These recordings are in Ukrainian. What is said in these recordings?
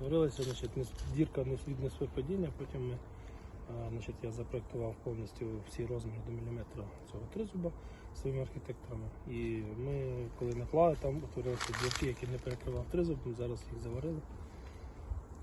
Говорилося, значить, не- дірка не від неспівпадіння, потім ми, значить, я запроектував повністю всі розміри до міліметра цього тризуба своїми архітекторами. І ми, коли наклали, там утворилися дірки, які не перекривав тризуб, ми зараз їх заварили.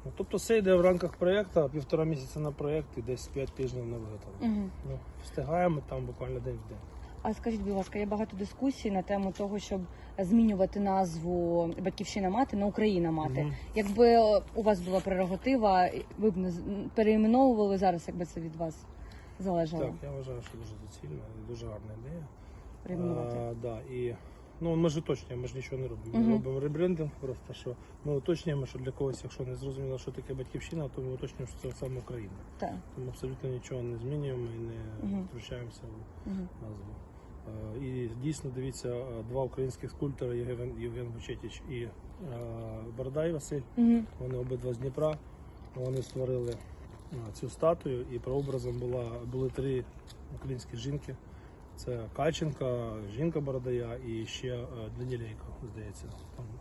Ну, тобто все йде в рамках проєкту, півтора місяця на проєкт і десь 5 тижнів на виготовлення. Угу. Ну, встигаємо там буквально день в день. А скажіть, будь ласка, є багато дискусій на тему того, щоб змінювати назву Батьківщина мати на Україна мати. Мгм. Якби е, у вас була прерогатива, ви б не переіменовували зараз, якби це від вас залежало Так, я вважаю, що дуже доцільна і дуже гарна ідея. А, да, і, ну, ми ж уточнюємо, ми ж нічого не робимо. Ми робимо ребрендинг, просто що ми уточнюємо, що для когось, якщо не зрозуміло, що таке батьківщина, то ми уточнюємо, що це саме Україна. Так. Тому абсолютно нічого не змінюємо і не втручаємося в Угу. назву. Е, І дійсно дивіться, е, два українських скульптори Євген, Євген Вучетіч і е, Бородай Василь. Угу. Вони обидва з Дніпра. Вони створили цю статую, і прообразом була, були три українські жінки. Це Каченка, жінка Бородая і ще Данілейко, здається.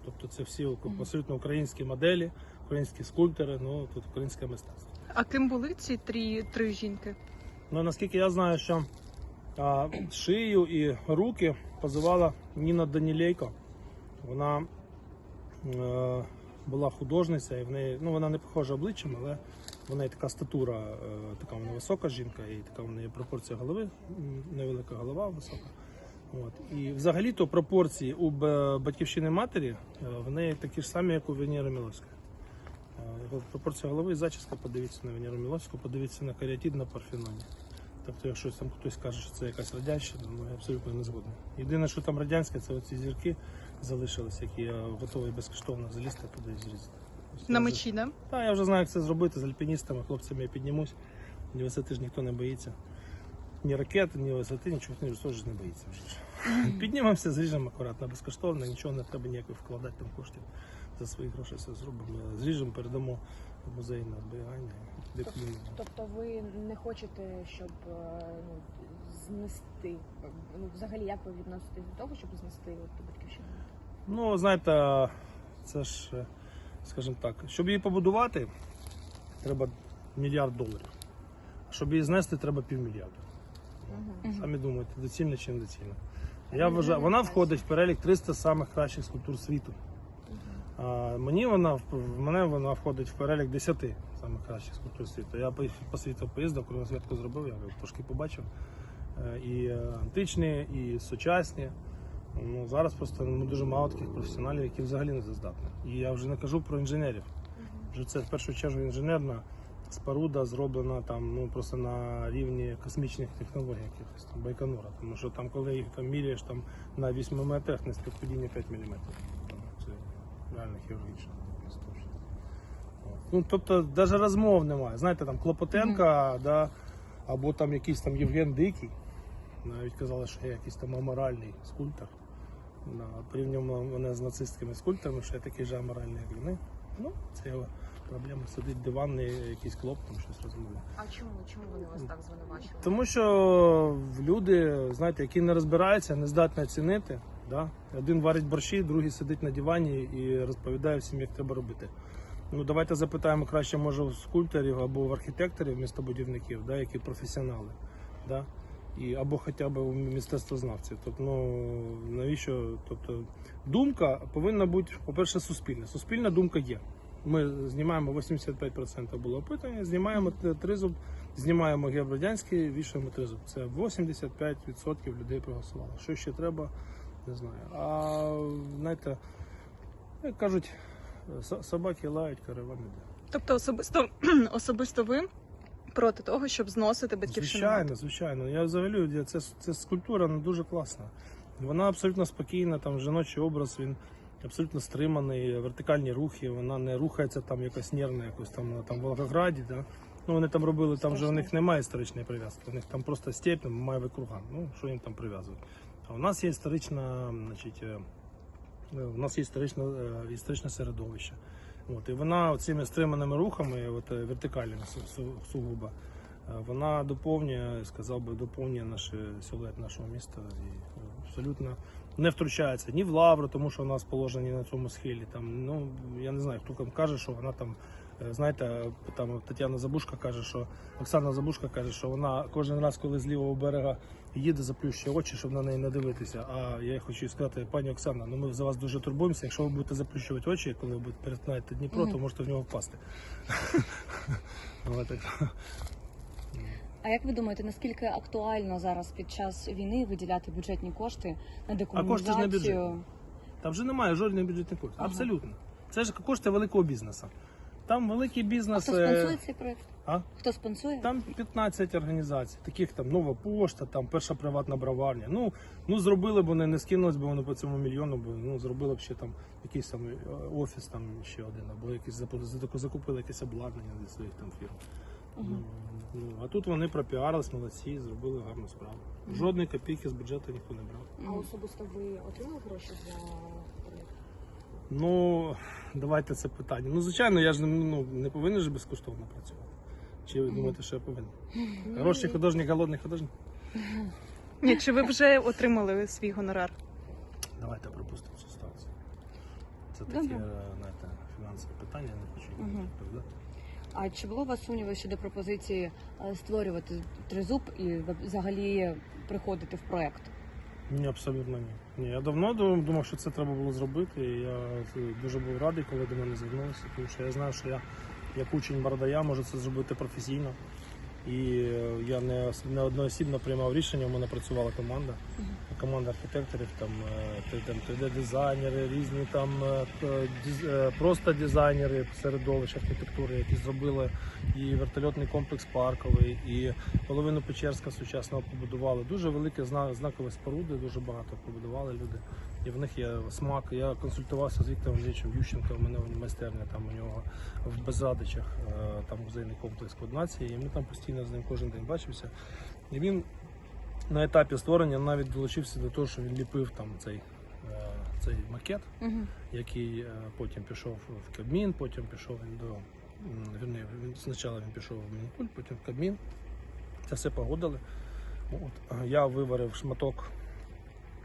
Тобто це всі абсолютно українські моделі, українські скульптори, ну тут українське мистецтво. А ким були ці три, три жінки? Ну наскільки я знаю, що шию і руки позивала Ніна Данілейко. Вона е, була художниця, і в неї, ну вона не похожа обличчям, але в неї така статура, е, така вона висока жінка, і така в неї пропорція голови, невелика голова висока. От. І взагалі-то пропорції у батьківщини матері е, в неї такі ж самі, як у Венери Міловської. Е, Пропорція голови і зачіска, подивіться на Венеру Міловську, подивіться на каріатід на Парфеноні. Тобто, якщо там хтось каже, що це якась радянщина, ну я абсолютно не згоден. Єдине, що там радянське, це оці зірки залишилися, які я готовий безкоштовно залізти туди і зрізати. На мечі, да? Так, я вже знаю, як це зробити з альпіністами, хлопцями я піднімусь. Ні висоти ж ніхто не боїться. Ні ракет, ні висоти, нічого ніхто ж не боїться вже. Піднімемося, зріжемо акуратно, безкоштовно, нічого не треба ніяких вкладати там коштів. За свої гроші все зробимо. Зріжемо, передамо в музей на зберігання. і. Тобто ви не хочете, щоб е, ну, знести ну, взагалі як ви відноситесь до того, щоб знести от, батьківщину? Ну, знаєте, це ж, е, скажімо так, щоб її побудувати, треба мільярд доларів. А щоб її знести, треба півмільярда. Самі думаєте, доцільно чи не доцільно. Я вважаю, вона входить в перелік 300 самих кращих скульптур світу. Мені вона в мене вона входить в перелік 10 самих кращих скульптур світу. Я по, світу поїздив, коли святку зробив, я трошки побачив. Е, І античні, і сучасні. Ну, зараз просто ну, дуже мало таких професіоналів, які взагалі не здатні. І я вже не кажу про інженерів. Вже це в першу чергу інженерна споруда зроблена там ну просто на рівні космічних технологій якихось там Байконура. Тому що там, коли їх там міряєш там на 8 метрах, не співпадіння 5 мм. Реально хірургічно. От. Ну, тобто, навіть розмов немає. Знаєте, там Клопотенка, да, або там якийсь там Євген Дикий. Навіть казали, що я якийсь там аморальний скульптор. Да, порівнюємо мене з нацистськими скульпторами, що я такий же аморальний, як вони. Ну, це його проблема. Сидить диванний якийсь клоп, там щось розмовляє. А чому? Чому вони вас так звинувачують? Тому що люди, знаєте, які не розбираються, не здатні оцінити. Да? Один варить борщі, другий сидить на дивані і розповідає всім, як треба робити. Ну, давайте запитаємо краще, може, у скульпторів або в архітекторів, містобудівників, да, які професіонали. Да? І, або хоча б у мистецтвознавців. Тобто, ну, навіщо? Тобто, думка повинна бути, по-перше, суспільна. Суспільна думка є. Ми знімаємо 85% було опитання, знімаємо тризуб, знімаємо герб радянський, вішаємо тризуб. Це 85% людей проголосувало. Що ще треба, не знаю. А знаєте, як кажуть, собаки лають, караван іде. Тобто особисто особисто ви проти того, щоб зносити батьківщину. Звичайно, звичайно. Я взагалі це, це скульптура ну, дуже класна. Вона абсолютно спокійна, там жіночий образ, він абсолютно стриманий, вертикальні рухи, вона не рухається там якось нервно, якось там там в Волгограді. Да? Ну, вони там робили, там же у них немає історичної прив'язки, у них там просто степь, має круган. Ну, що їм там прив'язують. У нас є історична, значить, е, е, у нас є історичне, історичне середовище. От, і вона цими стриманими рухами, от, е, вертикальними су- су- сугубо, вона доповнює, сказав би, доповнює наш силует нашого міста. І абсолютно не втручається ні в лавру, тому що у нас положені на цьому схилі. Там, ну, я не знаю, хто там каже, що вона там, знаєте, там Тетяна Забушка каже, що Оксана Забушка каже, що вона кожен раз, коли з лівого берега їде, заплющує очі, щоб на неї не дивитися. А я хочу сказати, пані Оксана, ну ми за вас дуже турбуємося. Якщо ви будете заплющувати очі, коли ви будете перетинаєте Дніпро, то можете в нього впасти. А як ви думаєте, наскільки актуально зараз під час війни виділяти бюджетні кошти на кошти ж не декомунізацію? бюджетні. Там вже немає жодної бюджетної коштів. Абсолютно. Це ж кошти великого бізнесу. Там великий А бізнес. хто е, спонсує цей проект? А? Хто спонсує? Там 15 організацій, таких там нова пошта, там перша приватна браварня. Ну, ну зробили б вони, не скинулись б вони по цьому мільйону, бо ну зробили б ще там якийсь там е, офіс, там ще один, або якийсь запо- закупили якесь обладнання для своїх там фірм. Ну, ну, а тут вони пропіарились, молодці, зробили гарну справу. Жодної копійки з бюджету ніхто не брав. А особисто ви отримали гроші за? Ну, давайте це питання. Ну, звичайно, я ж не- ну, не повинен же безкоштовно працювати. Чи ви думаєте, що я повинен? Хороший художник, голодний художник? Ні, чи ви вже отримали свій гонорар? Давайте пропустимо цю ситуацію. Це таке, Добре. знаєте, фінансове питання, я не хочу Мгм. відповідати. А чи було у вас сумніви щодо пропозиції е, створювати тризуб і взагалі приходити в проект? Ні, абсолютно ні. Ні, я давно думав, що це треба було зробити. І я е, дуже був радий, коли до мене звернулися, тому що я знаю, що я як учень Бардая можу це зробити професійно. І е, я не, не одноосібно приймав рішення, у мене працювала команда. Команда архітекторів, там, е, там 3D-дизайнери, різні там е, е, просто дизайнери середовищ архітектури, які зробили і вертольотний комплекс парковий, і половину Печерська сучасного побудували. Дуже великі знакові споруди, дуже багато побудували люди. І в них є смак. Я консультувався з Віктором Андрійовичем Ющенко, у мене майстерня там у нього в Безрадичах, е, там музейний комплекс Коднації, і ми там постійно з ним кожен день бачився. І він на етапі створення навіть долучився до того, що він ліпив там цей, е, цей макет, Угу. який е, потім пішов в Кабмін, потім пішов він до вірні, він спочатку він пішов в Мінкуль, потім в Кабмін. Це все погодили. От. Я виварив шматок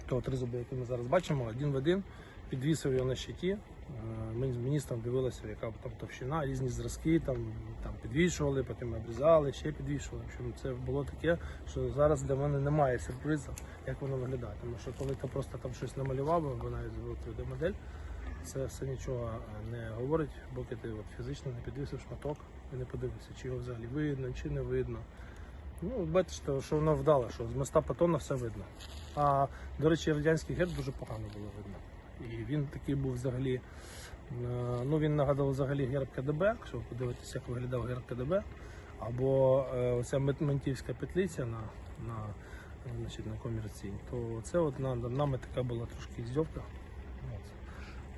того тризуба, який ми зараз бачимо, один в один, підвісив його на щиті. Е, Ми з міністром дивилися, яка там товщина, різні зразки, там, там підвішували, потім обрізали, ще підвішували. В це було таке, що зараз для мене немає сюрпризу, як воно виглядає. Тому що коли ти просто там щось намалював, або навіть зробив модель, це все нічого не говорить, поки ти от фізично не підвісив шматок і не подивився, чи його взагалі видно, чи не видно. Ну, бачите, що воно вдало, що з моста Патона все видно. А, до речі, радянський герб дуже погано було видно. І він такий був взагалі. е, Ну, він нагадував взагалі герб КДБ, якщо ви подивитися, як виглядав герб КДБ. Або е, оця ментівська петлиця на, на, значить, на комірції. То це от на, нами така була трошки здьовка.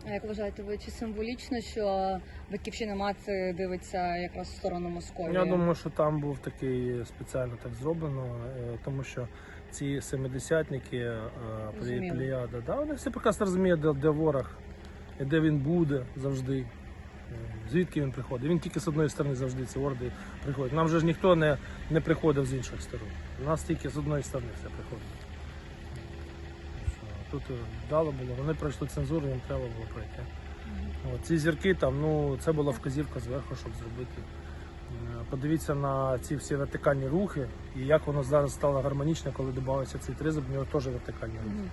А як вважаєте ви, чи символічно, що батьківщина мати дивиться якраз в сторону Московії? Я думаю, що там був такий спеціально так зроблено, е, тому що ці семидесятники, е, плеяда, да, вони всі прекрасно розуміють, де, де ворог, і де він буде завжди. е, Звідки він приходить? Він тільки з одної сторони завжди ці орди приходять. Нам же ж ніхто не, не приходив з інших сторон. У нас тільки з одної сторони все приходить. Тут е, вдало було, вони пройшли цензуру, їм треба було пройти. От, ці зірки там, ну це була вказівка зверху, щоб зробити. Е, Подивіться на ці всі вертикальні рухи і як воно зараз стало гармонічно, коли додався цей тризуб, в нього теж вертикальні рухи.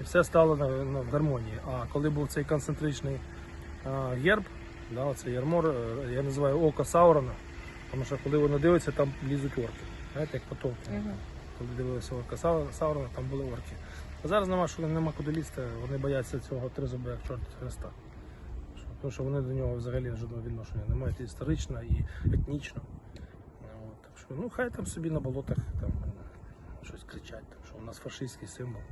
І все стало в гармонії. А коли був цей концентричний а, герб, да, оцей ярмор, е, я називаю око Саурона, тому що коли воно дивиться, там лізуть орки. Знаєте, як потомки. Мгм. Коли дивилися око Саурона, там були орки. А зараз нема, що нема куди лізти, вони бояться цього тризуба як чорт. Що- Тому що вони до нього взагалі жодного відношення не мають історично, і етнічно. От, так що, ну хай там собі на болотах там щось кричать, там, що у нас фашистський символ.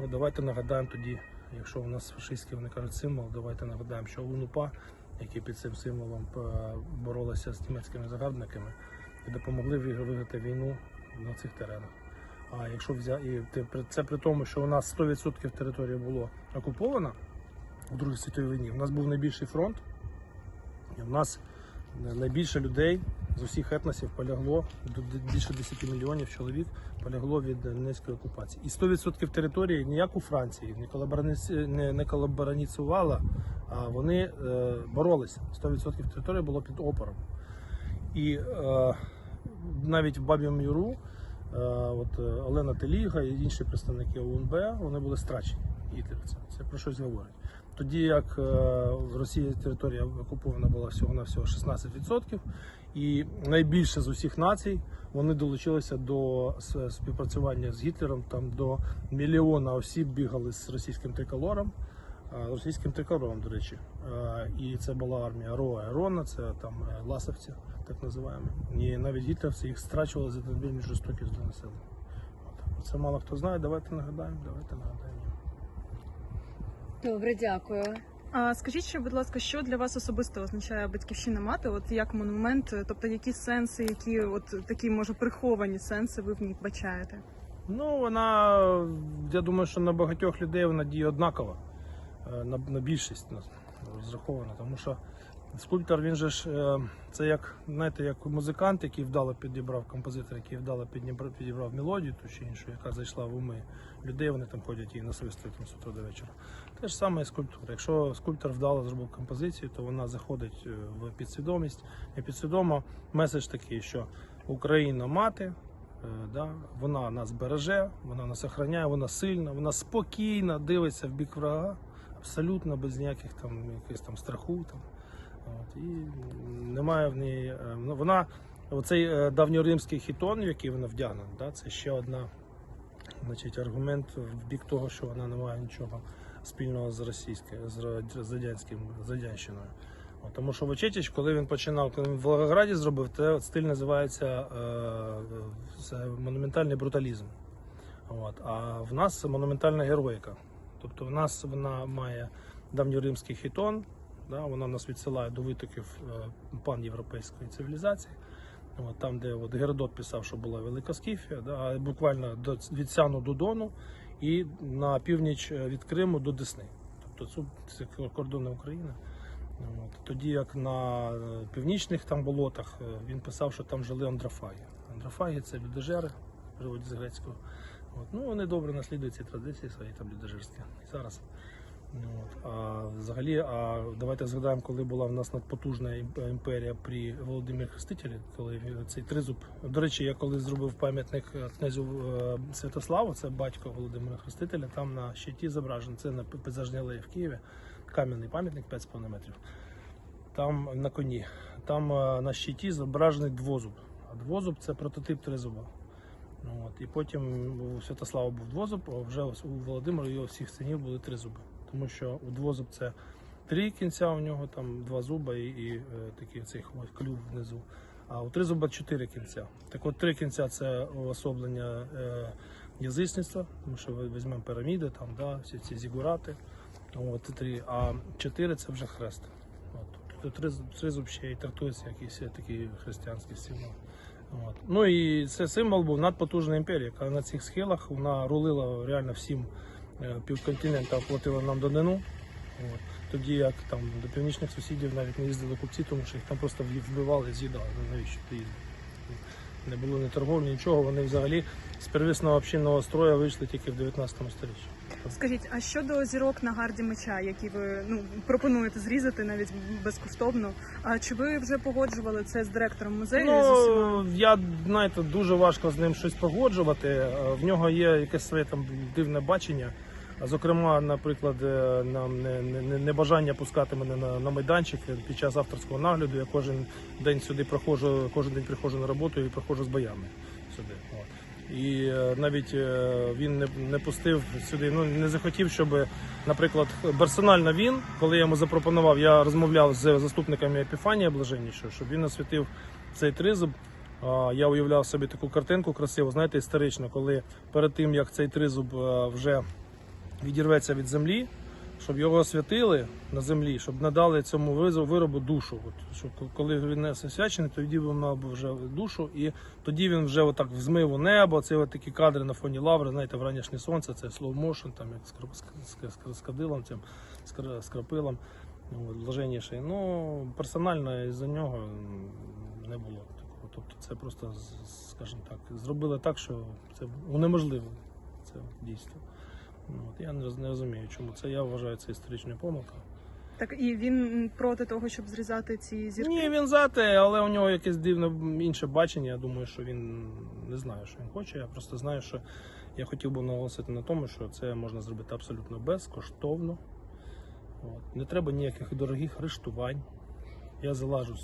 Ну давайте нагадаємо тоді, якщо у нас фашистський, вони кажуть, символ, давайте нагадаємо, що УНУПА, які під цим символом е, боролися з німецькими загарбниками і допомогли ви- виграти війну на цих теренах. А якщо взяти, це при тому, що у нас 100% території було окуповано у Другій світовій війні. У нас був найбільший фронт, і в нас найбільше людей з усіх етносів полягло більше 10 мільйонів чоловік полягло від німецької окупації. І 100% території ніяк у Франції не, колабораніці- не, не а вони е, боролися. 100% території було під опором. І е, навіть в Баб'єм Юру е, от, е, Олена Теліга і інші представники УНБ вони були страчені гітлерівцями. Це про щось говорить. Тоді як е, в Росії територія окупована була всього на всього 16%, і найбільше з усіх націй вони долучилися до співпрацювання з Гітлером. Там до мільйона осіб бігали з російським триколором. е, Російським триколором, до речі, Е, і це була армія Роа Рона, це там ласовці, так називаємо. І навіть гітлерівці їх страчували за надмірну жорстокість для населення. Це мало хто знає. Давайте нагадаємо, давайте нагадаємо. Добре, дякую. А скажіть ще, будь ласка, що для вас особисто означає батьківщина мати? От як монумент, тобто які сенси, які от такі може приховані сенси ви в ній бачаєте? Ну, вона, я думаю, що на багатьох людей вона діє однакова, е, на, на більшість на- розрахована, тому що скульптор, він же ж, е, це як, знаєте, як музикант, який вдало підібрав композитор, який вдало підібрав, підібрав мелодію, ту чи іншу, яка зайшла в уми людей, вони там ходять і насвистують там з утра до вечора. Те ж саме і скульптура. Якщо скульптор вдало зробив композицію, то вона заходить е, в підсвідомість. І підсвідомо меседж такий, що Україна мати, Е, Да? Вона нас береже, вона нас охороняє, вона сильна, вона спокійно дивиться в бік врага, абсолютно без ніяких там якихось там страху. Там. От, і немає в неї. е, ну, Вона, оцей е, давньоримський хітон, в який вона вдягнена, да? це ще одна значить, аргумент в бік того, що вона не має нічого спільного з російською, з радянським з радянщиною. От, Тому що Вочетіч, коли він починав, коли він в Волгограді зробив, от стиль називається е, це монументальний бруталізм. От. А в нас це монументальна героїка. Тобто в нас вона має давньоримський хітон, да, вона нас відсилає до витоків е, панєвропейської цивілізації. От, там, де от Геродот писав, що була Велика Скіфія, да, буквально до, від Сяну до Дону і на північ е, від Криму до Десни. Тобто це, кордони України. От. Тоді як на е, північних там болотах він писав, що там жили андрофаги. Андрофаги це людожери, живуть з грецького. От. Ну, вони добре наслідують ці традиції свої там людожерські. І зараз. Ну, От. А взагалі, а давайте згадаємо, коли була в нас надпотужна імперія при Володимирі Хрестителі, коли цей тризуб. До речі, я коли зробив пам'ятник е, князю е, Святославу, це батько Володимира Хрестителя, там на щиті зображений, це на пейзажній алеї в Києві, кам'яний пам'ятник 5,5 метрів. Там на коні. Там е, на щиті зображений двозуб. А двозуб це прототип тризуба. Ну, От. І потім у Святослава був двозуб, а вже у Володимира його всіх синів були три зуби. Тому що у двозуб це три кінця, у нього там два зуба і, і е, такий цей клюв внизу. А у тризуба чотири кінця. Так от три кінця це уособлення е, язичництва, тому що візьмемо піраміди, там, да, всі ці зігурати. От, три. А чотири це вже хрест. От. Три, тризуб ще і трактується якийсь такий християнський символ. От. Ну і це символ був надпотужна імперія, яка на цих схилах вона рулила реально всім півконтинента, оплатила нам данину. От. Тоді як там до північних сусідів навіть не їздили купці, тому що їх там просто вбивали, з'їдали. Ну, навіщо ти їздив? Не було ні торговлі, нічого. Вони взагалі з первісного общинного строю вийшли тільки в 19 сторіччі. Скажіть, а щодо зірок на гарді меча, які ви ну пропонуєте зрізати навіть безкоштовно? А чи ви вже погоджували це з директором музею? Ну, я знаєте, дуже важко з ним щось погоджувати. Е, В нього є якесь своє там дивне бачення. Зокрема, наприклад, е, нам не, не, не- бажання пускати мене на, на майданчик під час авторського нагляду. Я кожен день сюди проходжу, кожен день приходжу на роботу і проходжу з боями сюди. І е, навіть е, він не, не пустив сюди, ну не захотів, щоб, наприклад, персонально він, коли я йому запропонував, я розмовляв з заступниками Епіфанія Блаженнішого, щоб він освітив цей тризуб. Я уявляв собі таку картинку красиву, знаєте, історично, коли перед тим як цей тризуб вже відірветься від землі, щоб його освятили на землі, щоб надали цьому виробу душу. От, щоб коли він не освячений, тоді мав вже душу, і тоді він вже отак взмив у небо. Це от такі кадри на фоні лаври, знаєте, вранішнє сонце, це motion, там як з, кадилом, з, кр- крапилом. Ну. Ну, персонально із-за нього не було такого. Тобто це просто, скажімо так, зробили так, що це унеможливо це дійство. От, я не, розумію, чому це. Я вважаю це історичною помилкою. Так і він проти того, щоб зрізати ці зірки. Ні, він за те, але у нього якесь дивне інше бачення. Я думаю, що він не знає, що він хоче. Я просто знаю, що я хотів би наголосити на тому, що це можна зробити абсолютно безкоштовно. От. Не треба ніяких дорогих арештувань. Я залажу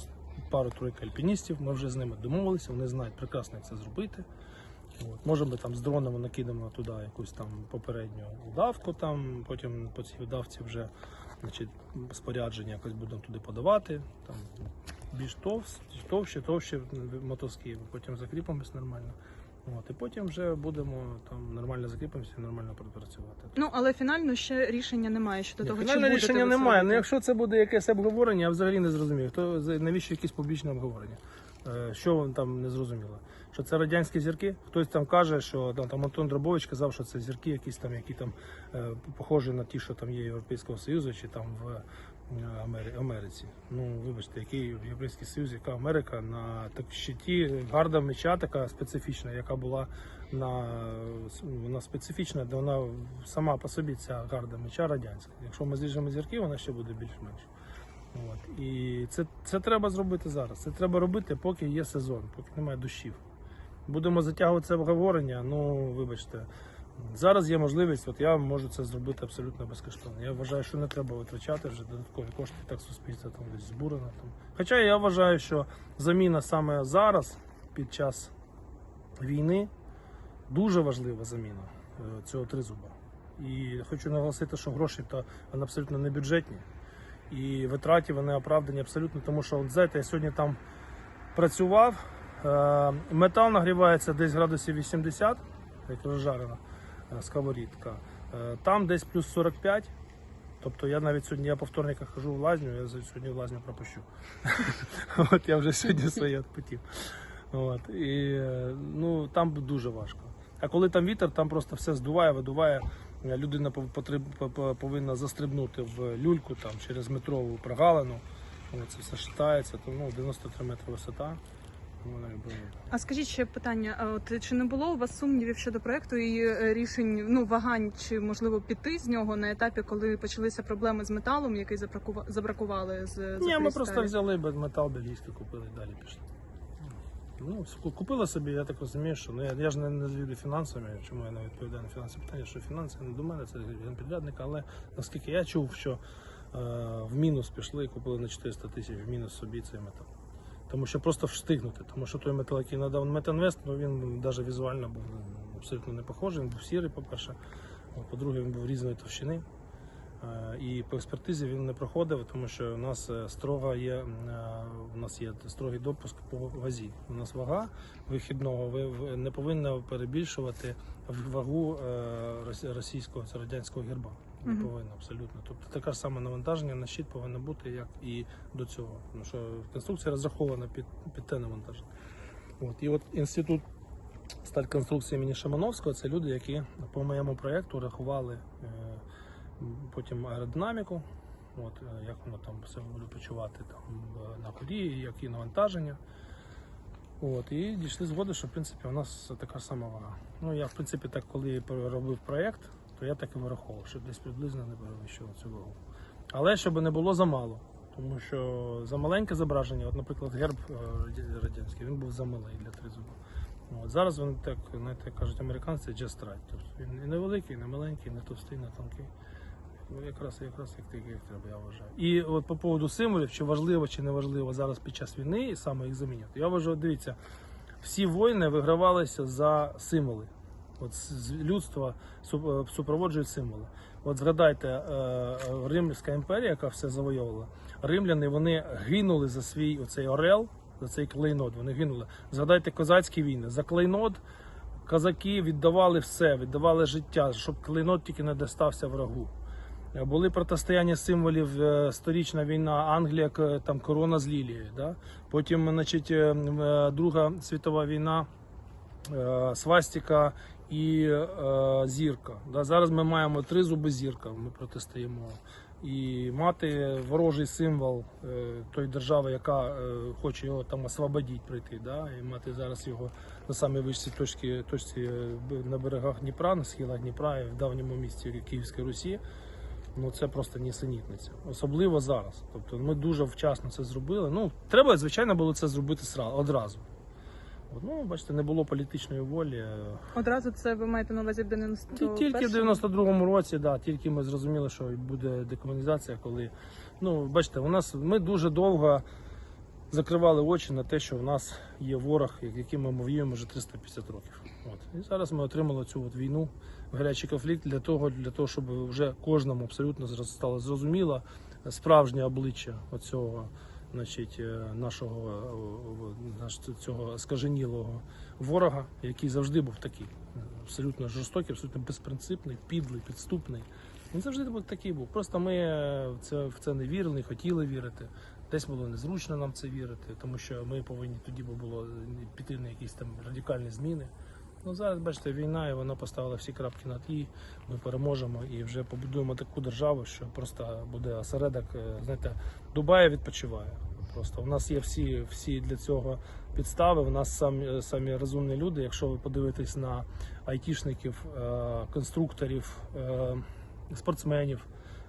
пару-тройка альпіністів, ми вже з ними домовилися, вони знають прекрасно, як це зробити. От. Може, ми там з дронами накидаємо туди якусь там попередню удавку, там, потім по цій удавці вже значить, спорядження якось будемо туди подавати. Там, більш товс, товще, товще мотузки, потім закріпимось нормально. От, і потім вже будемо там нормально закріпимося і нормально працювати. Ну але фінально ще рішення немає щодо того, чи Фінального рішення немає. Ну, якщо це буде якесь обговорення, я взагалі не зрозумів. То навіщо якесь публічне обговорення? Е, Що вам там не зрозуміло? Що це радянські зірки? Хтось там каже, що там, там Антон Дробович казав, що це зірки, якісь там, які там е, похожі на ті, що там є Європейського Союзу чи там в е, Амери- Америці. Ну, вибачте, який Європейський Союз, яка Америка на так щиті гарда меча така специфічна, яка була на вона специфічна, де вона сама по собі ця гарда меча радянська. Якщо ми зріжемо зірки, вона ще буде більш-менш. От. І це, це треба зробити зараз. Це треба робити, поки є сезон, поки немає дощів. Будемо затягувати це обговорення, ну вибачте. Зараз є можливість, от я можу це зробити абсолютно безкоштовно. Я вважаю, що не треба витрачати вже додаткові кошти, так суспільство там десь збурено. Там. Хоча я вважаю, що заміна саме зараз, під час війни, дуже важлива заміна е, цього тризуба. І хочу наголосити, що гроші то абсолютно не бюджетні. І витраті вони оправдані абсолютно, тому що, от, знаєте, я сьогодні там працював, метал нагрівається десь градусів 80, як розжарена е, сковорідка. Е, Там десь плюс 45. Тобто я навіть сьогодні я по хожу в лазню, я сьогодні в лазню пропущу. От я вже сьогодні своє відпотів. От, і е, ну, там дуже важко. А коли там вітер, там просто все здуває, видуває. Е, Людина повинна застрибнути в люльку там, через метрову прогалину. Це все шатається, то ну, 93 метри висота. Ну, якби, А скажіть ще питання: а от чи не було у вас сумнівів щодо проекту і е, рішень ну вагань, чи можливо піти з нього на етапі, коли почалися проблеми з металом, який забракува- забракували з Ні, ми просто взяли метал бельгійський, купили і далі пішли. Ну, купила собі, я так розумію, що ну, я, я ж не, не звідую фінансами, чому я не відповідаю на фінансові питання, що фінанси не до мене, це підрядник, але наскільки я чув, що е, в мінус пішли і купили на 400 тисяч в мінус собі цей метал. Тому що просто встигнути, тому що той метал, який надав Метинвест, ну він навіть візуально був абсолютно не похожий, він був сірий, по-перше. По-друге, він був різної товщини. Е, І по експертизі він не проходив, тому що у нас е, строга є, е, у нас є строгий допуск по вазі. У нас вага вихідного ви- не повинна перебільшувати вагу е, російського радянського герба. Не Мгм. повинна абсолютно. Тобто таке ж саме навантаження на щит повинно бути, як і до цього. Тому що конструкція розрахована під, під те навантаження. От. І от інститут стальконструкції імені Шимановського це люди, які по моєму проєкту рахували е, потім аеродинаміку, от, е, як воно там все буде почувати там, е, на ході, які навантаження. От, і дійшли згоди, що в принципі у нас така ж сама вага. Ну я в принципі так, коли робив проєкт, то я так і вираховував, щоб десь приблизно не перевищував цю вагу. Але щоб не було замало. Тому що за маленьке зображення, от, наприклад, герб е, радянський, він був замалий для тризуба. От, зараз він так, знаєте, кажуть американці, just right. Тобто він і невеликий, і не маленький, і не товстий, і не тонкий. Ну, якраз, якраз як, як, треба, я вважаю. І от по поводу символів, чи важливо, чи не важливо зараз під час війни саме їх заміняти. Я вважаю, дивіться, всі воїни вигравалися за символи. От людство е, супроводжують символи. От згадайте, е, е, Римська імперія, яка все завойовувала, римляни вони гинули за свій оцей орел, за цей клейнот. Вони гинули. Згадайте козацькі війни. За клейнот козаки віддавали все, віддавали життя, щоб клейнот тільки не достався врагу. Були протистояння символів, сторічна війна, Англія, там корона з лілією. Да? Потім, значить, Друга світова війна, свастика і е, зірка. Да? Зараз ми маємо три зуби зірка, ми протистоїмо. І мати ворожий символ е, тої держави, яка е, хоче його там освободити, прийти, да? і мати зараз його на самій вищій точці, точці е, на берегах Дніпра, на схилах Дніпра і в давньому місті Київської Русі. Ну це просто нісенітниця. Особливо зараз. Тобто ми дуже вчасно це зробили. Ну, треба, звичайно, було це зробити одразу. Ну, бачите, не було політичної волі. Одразу це ви маєте на увазі в 91 Ті- Тільки в 92-му році, да, тільки ми зрозуміли, що буде декомунізація, коли ну бачите, у нас ми дуже довго закривали очі на те, що в нас є ворог, яким ми воюємо вже 350 років. От і зараз ми отримали цю от війну, гарячий конфлікт для того, для того, щоб вже кожному абсолютно стало зрозуміло справжнє обличчя оцього. Значить, е, нашого е, цього скаженілого ворога, який завжди був такий, абсолютно жорстокий, абсолютно безпринципний, підлий, підступний. Він завжди був такий був. Просто ми е, в це, в це не вірили, не хотіли вірити. Десь було незручно нам це вірити, тому що ми повинні тоді було піти на якісь там радикальні зміни. Ну зараз, бачите, війна, і вона поставила всі крапки над «і». Ми переможемо і вже побудуємо таку державу, що просто буде осередок. е, Знаєте, Дубай відпочиває. Просто у нас є всі, всі для цього підстави. У нас самі, самі розумні люди. Якщо ви подивитесь на айтішників, е, конструкторів, е, спортсменів,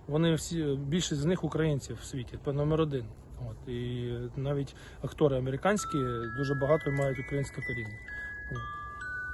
вони всі більшість з них українці в світі, по номер один. От і навіть актори американські дуже багато мають українське коріння.